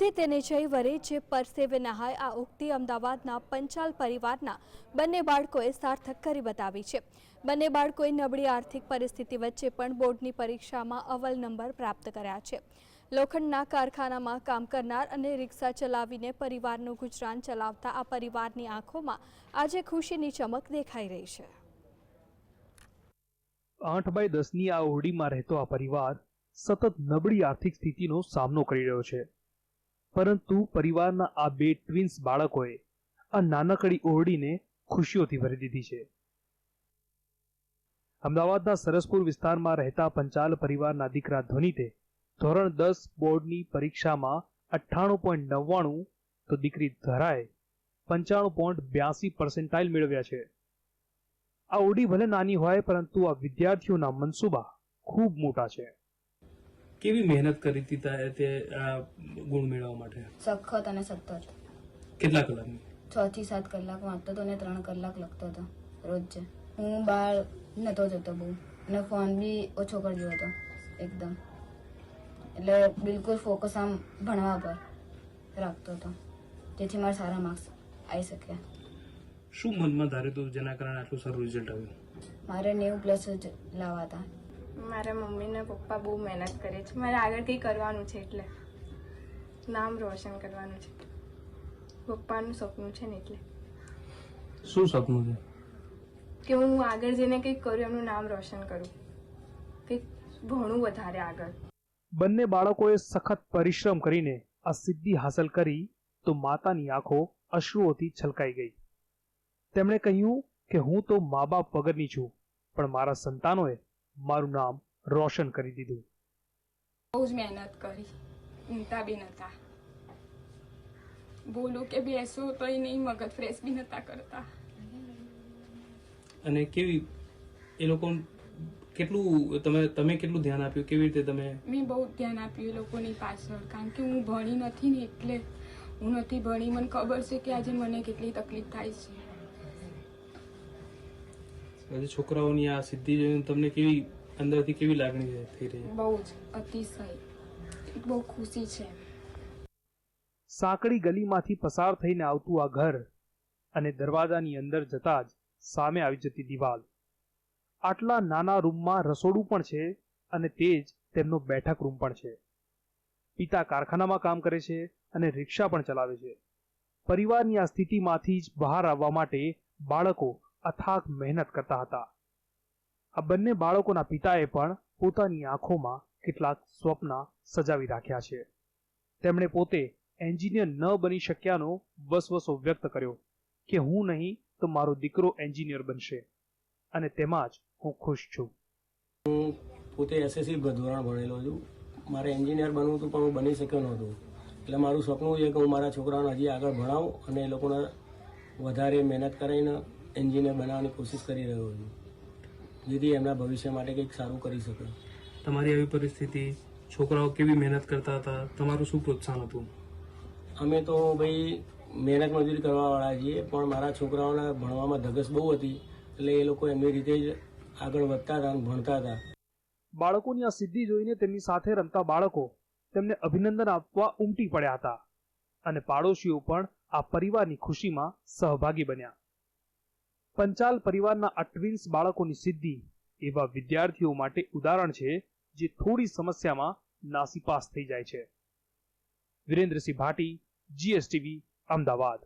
તે તેને જઈ વરે જે પરસેવે નહાય આ ઉક્તિ અમદાવાદના પંચાલ પરિવારના બંને બાળકોએ સાર્થક કરી બતાવી છે. બંને બાળકોએ નબળી આર્થિક પરિસ્થિતિ વચ્ચે પણ બોર્ડની પરીક્ષામાં અવ્વલ નંબર પ્રાપ્ત કર્યા છે. લોખંડના કારખાનામાં કામ કરનાર અને રિક્ષા ચલાવીને પરિવારનું ગુજરાન ચલાવતા આ પરિવારની આંખોમાં આજે ખુશીની ચમક દેખાઈ રહી છે. આઠ બાય દસની આ ઓરડીમાં રહેતો આ પરિવાર સતત નબળી આર્થિક સ્થિતિનો સામનો કરી રહ્યો છે. પરંતુ પરિવારના આ બે ટ્વિન્સ બાળકોએ આ નાનકડી ઓરડીને ખુશીઓથી ભરી દીધી છે. અમદાવાદના સરસપુર વિસ્તારમાં રહેતા પંચાલ પરિવારના દીકરા ધ્વનિતે ધોરણ દસ બોર્ડની પરીક્ષામાં અઠ્ઠાણું પોઈન્ટ નવ્વાણું તો દીકરી ધરાએ પંચાણું પોઈન્ટ બ્યાસી પર્સન્ટાઇલ મેળવ્યા છે. આ ઓરડી ભલે નાની હોય પરંતુ આ વિદ્યાર્થીઓના મનસુબા ખૂબ મોટા છે. કેવી મહેનત કરી હતી તે આ ગુણ મેળવવા માટે? સખત અને સતત. કેટલા કલાકની? છ થી સાત કલાક વાંચતો હતો ને ત્રણ કલાક લખતો હતો રોજ. હું બહાર નહોતો જતો બહુ અને ફોન બી ઓછો કરજો હતો એકદમ. એટલે બિલકુલ ફોકસ આમ ભણવા પર રાખતો હતો જેથી મારા સારા માર્ક્સ આવી શક્યા શું મનમાં ધારે તો જેના કારણે આટલું સારું રિઝલ્ટ આવ્યું? મારે નેવું પ્લસ જ લાવવા હતા. મારા મમ્મી ને પપ્પા બહુ મહેનત કરે છે. મારે આગળ કંઈ કરવાનું છે એટલે. નામ રોશન કરવાનું છે. પપ્પાનું સપનું છે ને એટલે. શું સપનું છે? કે હું આગળ જઈને કંઈક કરું એમનું નામ રોશન કરું. કંઈક ભણું વધારે આગળ. બંને બાળકોએ સખત પરિશ્રમ કરીને આ સિદ્ધિ હાંસલ કરી તો માતાની આંખો અશ્રુઓથી છલકાઈ ગઈ. તેમણે કહ્યું કે હું તો મા બાપ વગરની છું પણ મારા સંતાનોએ મારું નામ રોશન કરી દીધું. બહુ જ મહેનત કરી. ઊંઘતા બી નતા. બોલું કે બેસો તો એ નહીં મગજ ફ્રેશ બી નતા કરતા. અને કેવી એ લોકો કેટલું તમે તમે કેટલું ધ્યાન આપ્યું? કેવી રીતે તમે? મેં બહુ ધ્યાન આપ્યું એ લોકોની પાછળ કારણ કે હું ભણી નથી ને એટલે હું નથી ભણી. મને ખબર છે કે આજે મને કેટલી તકલીફ થાય છે. આજે છોકરાઓની આ સિદ્ધિ જોઈને તમને કેવી અંદરથી કેવી લાગણી થઈ રહી? છે બહુ જ અતિશય. બહુ ખુશી છે. સાંકડી ગલીમાંથી પસાર થઈને આવતું આ ઘર અને દરવાજાની અંદર જતા જ સામે આવી જતી દિવાલ. આટલા નાના રૂમમાં રસોડું પણ છે અને તે જ તેમનો બેઠક રૂમ પણ છે. પિતા કારખાનામાં કામ કરે છે અને રિક્ષા પણ ચલાવે છે. પરિવારની આ સ્થિતિમાંથી જ બહાર આવવા માટે બાળકો અથાગ મહેનત કરતા હતા. આ બંને બાળકોના પિતાએ પણ પોતાની આંખોમાં કેટલાક સ્વપ્ન સજાવી રાખ્યા છે. તેમણે પોતે એન્જિનિયર ન બની શક્યાનો વસવસો વ્યક્ત કર્યો કે હું નહીં તો મારો દીકરો એન્જિનિયર બનશે અને તેમાં જ હું ખુશ છું. હું પોતે એસએસસી ધોરણ ભણેલો છું. મારે એન્જિનિયર બનવું હતું પણ હું બની શક્યો નહોતું. એટલે મારું સપનું છે કે હું મારા છોકરાઓને હજી આગળ ભણાવું અને એ લોકોને વધારે મહેનત કરીને એન્જિનિયર બનાવવાની કોશિશ કરી રહ્યો છું. જેથી એમના ભવિષ્ય માટે કંઈક સારું કરી શકે. તમારી આવી પરિસ્થિતિ છોકરાઓ કેવી મહેનત કરતા હતા? તમારું શું પ્રોત્સાહન હતું? અમે તો ભાઈ મહેનત મજૂરી કરવાવાળા છીએ પણ મારા છોકરાઓને ભણવામાં ધગસ બહુ હતી એટલે એ લોકો એમની રીતે જ આગળ વધતા હતા અને ભણતા હતા. બાળકોની આ સિદ્ધિ જોઈને તેમની સાથે રમતા બાળકો તેમને અભિનંદન આપવા ઉમટી પડ્યા હતા અને પાડોશીઓ પણ આ પરિવારની ખુશીમાં સહભાગી બન્યા. પંચાલ પરિવારના આ ટ્વિન્સ બાળકોની સિદ્ધિ એવા વિદ્યાર્થીઓ માટે ઉદાહરણ છે, જે થોડી સમસ્યામાં નાસીપાસ થઈ જાય છે. વિરેન્દ્રસિંહ ભાટી જીએસટીવી અમદાવાદ.